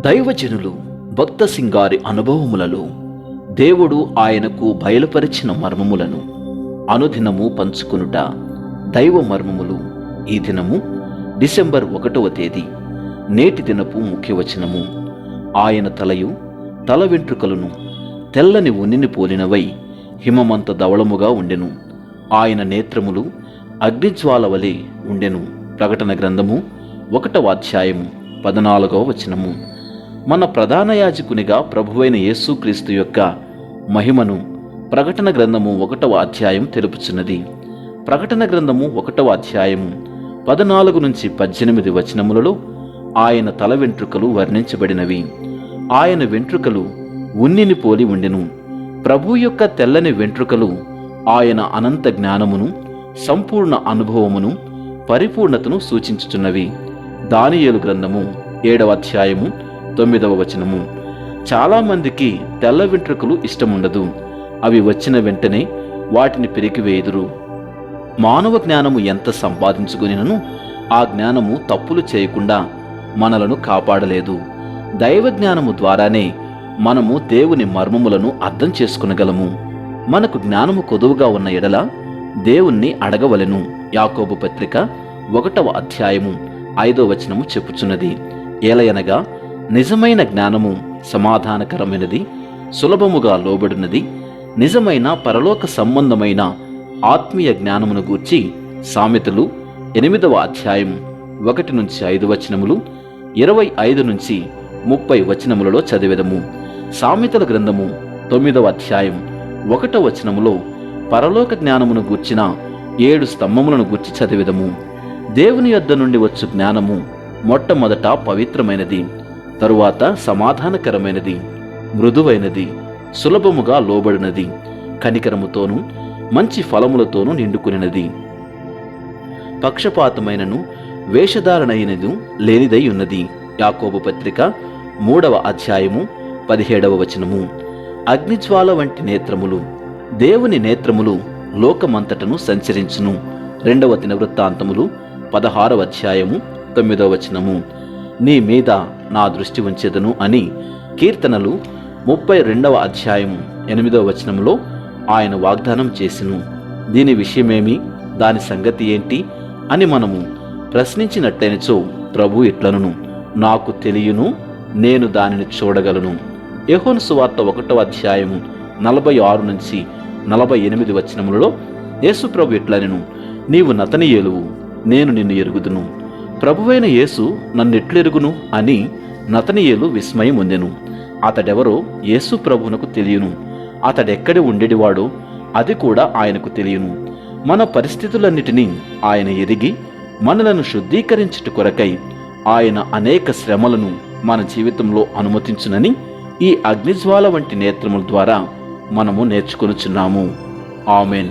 దైవజనులు భక్త సింగారి అనుభవములలో దేవుడు ఆయనకు బయలుపరిచిన మర్మములను అనుదినము పంచుకునుట దైవ మర్మములు ఈ దినము డిసెంబర్ ఒకటవ తేదీ నేటి దినపు ముఖ్యవచనము ఆయన తలయు తల వెంట్రుకలను తెల్లని ఉన్నిని పోలినవై హిమమంత ధవళముగా ఉండెను. ఆయన నేత్రములు అగ్నిజ్వాల వలె ఉండెను. ప్రకటన గ్రంథము ఒకటవ అధ్యాయము. పద్నాలుగవ వచనము. మన ప్రధాన యాజకునిగా ప్రభువైన యేసుక్రీస్తు యొక్క మహిమను ప్రకటన గ్రంథము ఒకటవ అధ్యాయం తెలుపుచున్నది. ప్రకటన గ్రంథము ఒకటవ అధ్యాయము పద్నాలుగు నుంచి పద్దెనిమిది వచనములలో ఆయన తల వెంట్రుకలు వర్ణించబడినవి. ఆయన వెంట్రుకలు ఉన్నిని పోలి ఉండెను. ప్రభు యొక్క తెల్లని వెంట్రుకలు ఆయన అనంత జ్ఞానమును సంపూర్ణ అనుభవమును పరిపూర్ణతను సూచించుచున్నవి. దానియేలు గ్రంథము ఏడవ అధ్యాయము తొమ్మిదవ వచనము. చాలామందికి తెల్ల వెంట్రుకలు ఇష్టముండదు. అవి వచ్చిన వెంటనే వాటిని పెరిగివేయుదురు మానవ జ్ఞానము ఎంత సంపాదించుకునినను ఆ జ్ఞానము తప్పులు చేయకుండా మనలను కాపాడలేదు. దైవ జ్ఞానము ద్వారానే మనము దేవుని మర్మములను అర్థం చేసుకునగలము. మనకు జ్ఞానము కొదువుగా ఉన్న ఎడల దేవుణ్ణి అడగవలెను. యాకోబు పత్రిక ఒకటవ అధ్యాయము ఐదో వచనము చెప్పుచున్నది. ఏలయనగా నిజమైన జ్ఞానము సమాధానకరమైనది సులభముగా లోబడినది నిజమైన పరలోక సంబంధమైన ఆత్మీయ జ్ఞానమును గూర్చి సామెతలు ఎనిమిదవ అధ్యాయం ఒకటి నుంచి ఐదు వచనములు ఇరవై ఐదు నుంచి ముప్పై వచనములలో చదివేదము. సామెతల గ్రంథము తొమ్మిదవ అధ్యాయం ఒకటో వచనములో పరలోక జ్ఞానమును గూర్చిన ఏడు స్తంభములను గూర్చి చదివేదము. దేవుని యొద్ద నుండి వచ్చు జ్ఞానము మొట్టమొదట పవిత్రమైనది తరువాత సమాధానకరమైనది మృదువైనది సులభముగా లోబడినది కనికరముతోనూ మంచి ఫలములతోనూ నిండుకునినది. పక్షపాతమైనను వేషధారణైనదు లేనిదై ఉన్నది యాకోబు పత్రిక మూడవ అధ్యాయము పదిహేడవ వచనము. అగ్నిజ్వాల వంటి నేత్రములు దేవుని నేత్రములు లోకమంతటను సంచరించును. రెండవ దినవృత్తాంతములు పదహారవ అధ్యాయము తొమ్మిదవ వచనము. నీ మీద నా దృష్టి ఉంచెదను అని కీర్తనలు ముప్పై రెండవ అధ్యాయము ఎనిమిదవ వచనములో ఆయన వాగ్దానం చేసిను. దీని విషయమేమి? దాని సంగతి ఏంటి? అని మనము ప్రశ్నించినట్టయినచో ప్రభు ఇట్లనును నాకు తెలియను నేను దానిని చూడగలను. యెహోను సువార్త ఒకటవ అధ్యాయము నలభై ఆరు నుంచి నలభై ఎనిమిది వచనములలో యేసు ప్రభు ఇట్లనెను నీవు నతనియేలువు నేను నిన్ను ఎరుగుదును. ప్రభువైన యేసు నన్నెట్లెరుగును అని నతనియేలు విస్మయం పొందెను అతడెవరో యేసు ప్రభువునకు తెలియను. అతడెక్కడి ఉండేటివాడో అది కూడా ఆయనకు తెలియను. మన పరిస్థితులన్నిటినీ ఆయన ఎరిగి మనలను శుద్ధీకరించుట కొరకై ఆయన అనేక శ్రమలను మన జీవితంలో అనుమతించునని ఈ అగ్నిజ్వాల వంటి నేత్రముల ద్వారా మనము నేర్చుకొనుచున్నాము. ఆమెన్.